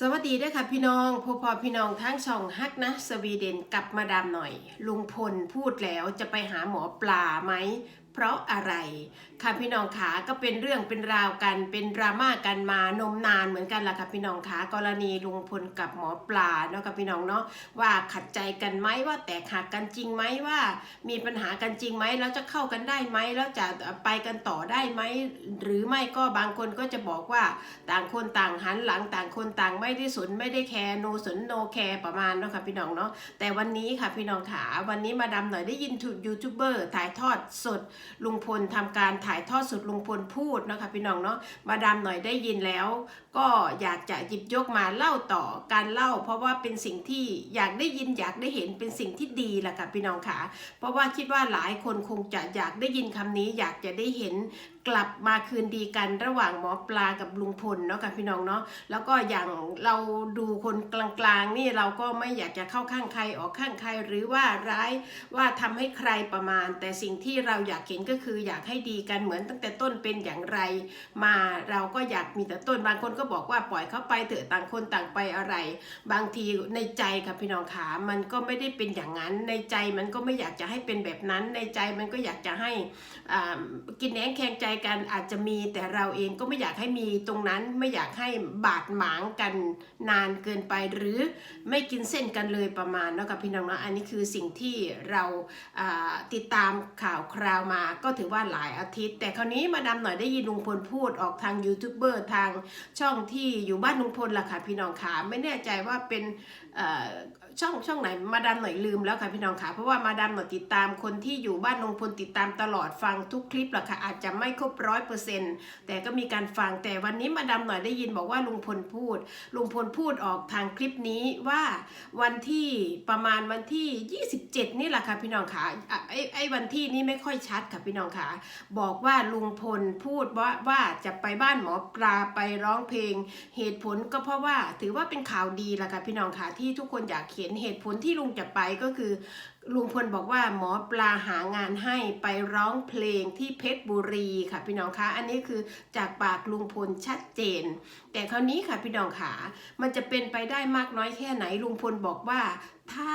สวัสดีด้วยค่ะพี่น้องพอพอพี่น้องทั้งช่องฮักนะ สวีเดนกลับมาดามหน่อย ลุงพลพูดแล้วจะไปหาหมอปลาไหม เพราะอะไรค่ะพี่น้องขาก็เป็นเรื่องเป็นราวกันเป็นดราม่ากันมานมนานเหมือนกันล่ะค่ะพี่น้องขากรณีลุงพลกับหมอปลาเนาะค่ะพี่น้องเนาะว่าขัดใจกันไหมว่าแตกหักกันจริงไหมว่า มีปัญหากันจริงไหมแล้วจะเข้ากันได้ไหมแล้วจะไปกันต่อได้ไหมหรือไม่ก็บางคนก็จะบอกว่าต่างคนต่างหันหลังต่างคนต่างไม่ได้สนไม่ได้แคร์โนสนโนแคร์ประมาณเนาะค่ะพี่น้องเนาะแต่วันนี้ค่ะพี่น้องขาวันนี้มาดาหน่อยได้ยินยูทูบเบอร์ถ่ายทอดสดลุงพลทำการถ่ายทอดสดลุงพลพูดนะคะพี่น้องเนาะมาดามหน่อยได้ยินแล้ว ก็อยากจะหยิบยกมาเล่าต่อการเล่า เพราะว่าเป็นสิ่งที่อยากได้ยินอยากได้เห็นเป็นสิ่งที่ดีแหละค่ะพี่น้องขาเพราะว่าคิดว่าหลายคนคงจะอยากได้ยินคำนี้ อยากจะได้เห็น กลับมาคืนดีกันระหว่างหมอปลากับลุงพลเนาะค่ะพี่น้องเนาะแล้วก็อย่างเราดูคนกลางๆนี่เราก็ไม่อยากจะเข้าข้างใครออกข้างใครหรือว่าร้ายว่าทำให้ใครประมาณ แต่สิ่งที่เราอยากเห็นก็คืออยากให้ดีกันเหมือนตั้งแต่ต้นเป็นอย่างไร มาเราก็อยากมีแต่ต้นบางคนก็บอกว่าปล่อยเขาไปเถอะต่างคนต่างไปอะไร บางทีในใจค่ะพี่น้องขามันก็ไม่ได้เป็นอย่างนั้นในใจมันก็ไม่อยากจะให้เป็นแบบนั้นในใจมันก็อยากจะให้อ่ากินแหนงแข่งใจกันอาจจะมีแต่เราเองก็ไม่อยากให้มีตรงนั้นไม่อยากให้บาดหมางกันนานเกินไป หรือไม่กินเส้นกันเลยประมาณเนาะกับพี่น้องนะอันนี้คือสิ่งที่เราติดตามข่าวคราวมาก็ถือว่าหลายอาทิตย์ แต่คราวนี้มาดามหน่อยได้ยินลุงพลพูดออกทางยูทูบเบอร์ทางช่องที่อยู่บ้านลุงพลล่ะค่ะพี่น้องขาไม่แน่ใจว่าเป็น ช่องช่องไหนมาดามหน่อยลืมแล้วค่ะพี่น้องค่ะเพราะว่ามาดามหน่อยติดตามคนที่อยู่บ้านลุงพลติดตามตลอดฟังทุกคลิปแหละค่ะอาจจะไม่ครบร้อยเปอร์เซ็นต์แต่ก็มีการฟังแต่วันนี้มาดามหน่อยได้ยินบอกว่าลุงพลพูด ลุงพลพูดออกทางคลิปนี้ว่าวันที่ประมาณวันที่ 27 นี่แหละค่ะพี่น้องค่ะอะไอ้ไอ้วันที่นี้ไม่ค่อยชัดค่ะพี่น้องค่ะบอกว่าลุงพลพูดว่าว่าจะไปบ้านหมอปลาไปร้องเพลง เหตุผลก็เพราะว่าถือว่าเป็นข่าวดีแหละค่ะพี่น้องค่ะที่ทุกคนอยากเห็นเหตุผลที่ลุงจะไปก็คือ ลุงพลบอกว่าหมอปลาหางานให้ไปร้องเพลงที่เพชรบุรีค่ะพี่น้องคะอันนี้คือจากปากลุงพลชัดเจน แต่คราวนี้ค่ะพี่น้องขามันจะเป็นไปได้มากน้อยแค่ไหนลุงพลบอกว่าถ้า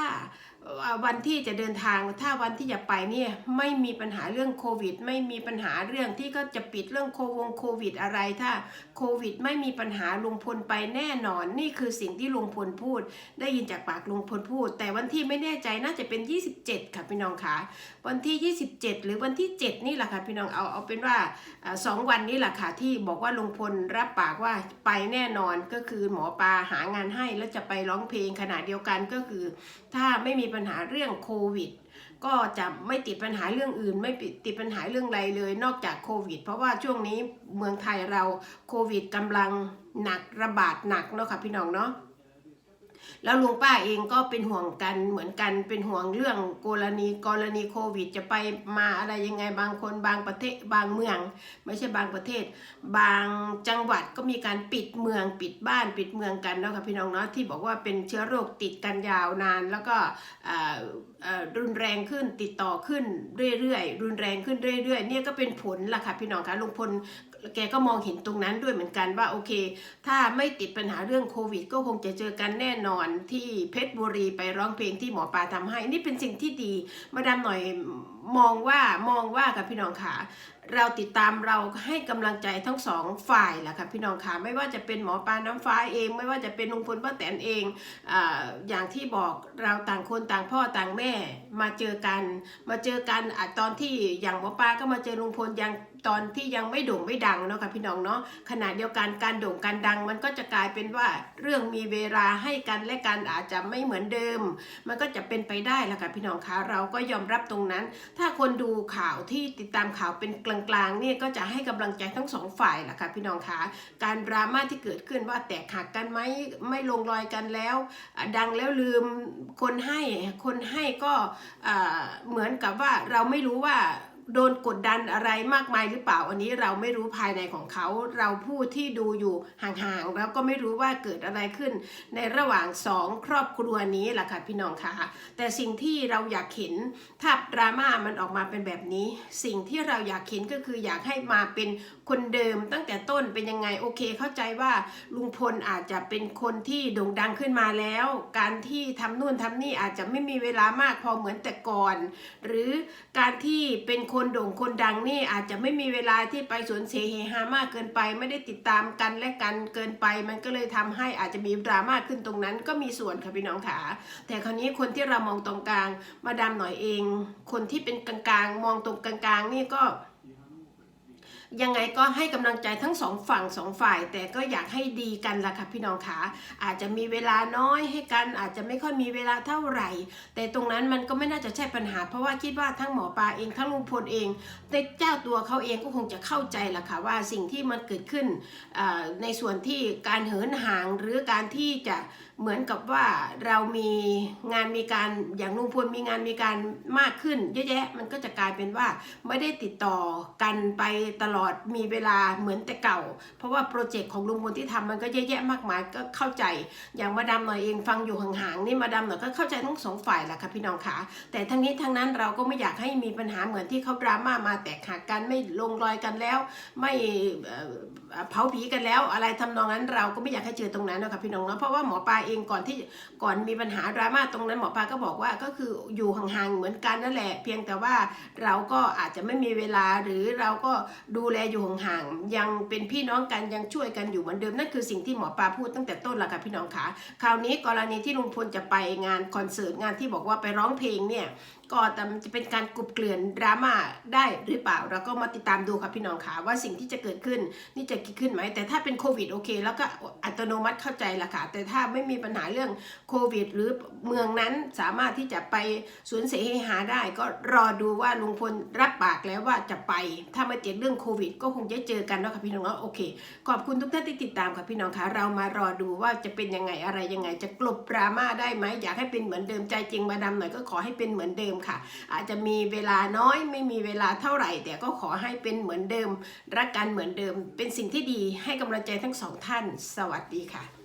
วันที่จะเดินทางถ้าวันที่จะไปเนี่ยไม่มีปัญหาเรื่องโควิด ไม่มีปัญหาเรื่องที่ก็จะปิดเรื่องโควงโควิดอะไรถ้าโควิด ไม่มีปัญหาลุงพลไปแน่นอน นี่คือสิ่งที่ลุงพลพูด ได้ยินจากปากลุงพลพูด แต่วันที่ไม่แน่ใจน่าจะเป็น 27 ค่ะพี่น้องคะวันที่ 27 หรือวันที่ 7 นี่แหละค่ะพี่น้องเอาเอาเป็นว่าสองวันนี้แหละค่ะที่บอกว่าลุงพลรับปากว่าไปแน่นอนก็คือหมอปลาหางานให้แล้วจะไปร้องเพลงขณะเดียวกันก็คือ ถ้าไม่มีปัญหาเรื่องโควิด ก็จะไม่ติดปัญหาเรื่องอื่น ไม่ติดปัญหาเรื่องใดเลย นอกจากโควิด เพราะว่าช่วงนี้เมืองไทยเราโควิดกำลังหนักระบาดหนักเนาะค่ะพี่น้องเนาะ แล้วลุงป้าเองก็เป็นห่วงกันเหมือนกันเป็นห่วงเรื่องกรณีกรณีโควิด จะไปมาอะไรยังไงบางคนบางประเทศบางเมือง ไม่ใช่บางประเทศ บางจังหวัดก็มีการปิดเมืองปิดบ้านปิดเมืองกันเนาะค่ะพี่น้องเนาะที่บอกว่าเป็นเชื้อโรคติดกันยาวนาน แล้วก็อ่าอ่อรุนแรงขึ้นติดต่อขึ้นเรื่อยๆรุนแรงขึ้นเรื่อยๆเนี่ยก็เป็นผลล่ะค่ะพี่น้องคะลุงพล แกก็มองเห็นตรงนั้นด้วยเหมือนกันว่าโอเค ถ้าไม่ติดปัญหาเรื่องโควิด ก็คงจะเจอกันแน่นอนที่เพชรบุรีไปร้องเพลงที่หมอปลาทำให้ นี่เป็นสิ่งที่ดี มาดามหน่อยมองว่ามองว่ากับพี่น้องขา เราติดตามเราให้กำลังใจทั้งสองฝ่ายแหละค่ะพี่น้องขาไม่ว่าจะเป็นหมอปลาน้ำฟ้าเอง ไม่ว่าจะเป็นลุงพลป้าแตนเองออย่างที่บอกเราต่างคนต่างพ่อต่างแม่มาเจอกัน มาเจอกันอตอนที่อย่างหมอปลาก็มาเจอลุงพลยังตอนที่ยังไม่โด่งไม่ดังเนาะค่ะพี่น้องเนาะขณะเดียวกันการโด่งการดัง มันก็จะกลายเป็นว่าเรื่องมีเวลาให้กันและกันอาจจะไม่เหมือนเดิม มันก็จะเป็นไปได้แหละค่ะพี่น้องคะเราก็ยอมรับตรงนั้น ถ้าคนดูข่าวที่ติดตามข่าวเป็นกลางๆเนี่ยก็จะให้กำลังใจทั้งสองฝ่ายแหละค่ะพี่น้องคะการดราม่าที่เกิดขึ้นว่าแตกหักกันไหมไม่ลงรอยกันแล้ว ดังแล้วลืมคนให้คนให้ก็เหมือนกับว่าเราไม่รู้ว่า โดนกดดันอะไรมากมายหรือเปล่า อันนี้เราไม่รู้ภายในของเขา เราผู้ที่ดูอยู่ห่างๆแล้วก็ไม่รู้ว่าเกิดอะไรขึ้น ในระหว่างสองครอบครัวนี้แหละค่ะพี่น้องค่ะ แต่สิ่งที่เราอยากเห็นถ้าดราม่ามันออกมาเป็นแบบนี้ สิ่งที่เราอยากเห็นก็คืออยากให้มาเป็น คนเดิมตั้งแต่ต้นเป็นยังไงโอเคเข้าใจว่าลุงพลอาจจะเป็นคนที่โด่งดังขึ้นมาแล้ว การที่ทำนู่นทำนี่อาจจะไม่มีเวลามากพอเหมือนแต่ก่อน หรือการที่เป็นคนโด่งคนดังนี่อาจจะไม่มีเวลาที่ไปสวนเสเฮฮามากเกินไป ไม่ได้ติดตามกันและกันเกินไป มันก็เลยทำให้อาจจะมีดราม่าขึ้นตรงนั้นก็มีส่วนค่ะพี่น้องขาแต่คราวนี้คนที่เรามองตรงกลางมาดามหน่อยเอง คนที่เป็นกลางๆ มองตรงกลางๆนี่ก็ ยังไงก็ให้กำลังใจทั้งสองฝั่งสองฝ่าย แต่ก็อยากให้ดีกันล่ะค่ะพี่น้องขาอาจจะมีเวลาน้อยให้กัน อาจจะไม่ค่อยมีเวลาเท่าไหร่ แต่ตรงนั้นมันก็ไม่น่าจะใช่ปัญหา เพราะว่าคิดว่าทั้งหมอปลาเองทั้งลุงพลเองในเจ้าตัวเขาเองก็คงจะเข้าใจล่ะค่ะว่าสิ่งที่มันเกิดขึ้นในส่วนที่การเหินห่างหรือการที่จะเหมือนกับว่าเรามีงานมีการอย่างลุงพลมีงานมีการมากขึ้นเยอะแยะมันก็จะกลายเป็นว่าไม่ได้ติดต่อกันไปตลอดมีเวลาเหมือนแต่เก่า เพราะว่าโปรเจกต์ของลุงพลที่ทำมันก็เยอะแยะมากมายก็เข้าใจ อย่างมาดามหน่อยเองฟังอยู่ห่างๆนี่มาดามหน่อยก็เข้าใจทั้งสองฝ่ายแหละค่ะพี่น้องคะแต่ทั้งนี้ทั้งนั้นเราก็ไม่อยากให้มีปัญหาเหมือนที่เขาดราม่ามาแตกหักกันไม่ลงรอยกันแล้ว ไม่เอ่อเผาผีกันแล้วอะไรทำนองนั้นเราก็ไม่อยากให้เจอตรงนั้นนะคะพี่น้องเนาะเพราะว่าหมอปลาเองก่อนที่ก่อนมีปัญหาดราม่าตรงนั้นหมอปลาก็บอกว่าก็คืออยู่ห่างๆเหมือนกันนั่นแหละ เพียงแต่ว่าเราก็อาจจะไม่มีเวลาหรือเราก็ดูแลอยู่ห่างๆยังเป็นพี่น้องกันยังช่วยกันอยู่เหมือนเดิมนั่นคือสิ่งที่หมอปลาพูดตั้งแต่ต้นละค่ะพี่น้องคะคราวนี้กรณีที่ลุงพลจะไปงานคอนเสิร์ตงานที่บอกว่าไปร้องเพลงเนี่ยก็แต่จะเป็นการกลุบเกลื่อนดราม่าได้หรือเปล่าเราก็มาติดตามดูครับพี่น้องค่ะว่าสิ่งที่จะเกิดขึ้นนี่จะเกิดขึ้นไหมแต่ถ้าเป็นโควิดโอเค แล้วก็อัตโนมัติเข้าใจละค่ะแต่ถ้าไม่มีปัญหาเรื่องโควิด หรือเมืองนั้นสามารถที่จะไปสวนเสเฮหาได้ ก็รอดูว่าลุงพลรับปากแล้วว่าจะไป ถ้าไม่ติดเรื่องโควิดก็คงจะเจอกันแล้วค่ะพี่น้องเนาะโอเค ขอบคุณทุกท่านที่ติดตามค่ะพี่น้องคะเรามารอดูว่าจะเป็นยังไงอะไรยังไง จะกลบดราม่าได้ไหมอยากให้เป็นเหมือนเดิมใจจริงมาดำหน่อยก็ขอให้เป็นเหมือนเดิมค่ะ อาจจะมีเวลาน้อยไม่มีเวลาเท่าไหร่ แต่ก็ขอให้เป็นเหมือนเดิม รักกันเหมือนเดิม เป็นสิ่งที่ดีให้กำลังใจทั้งสองท่าน สวัสดีค่ะ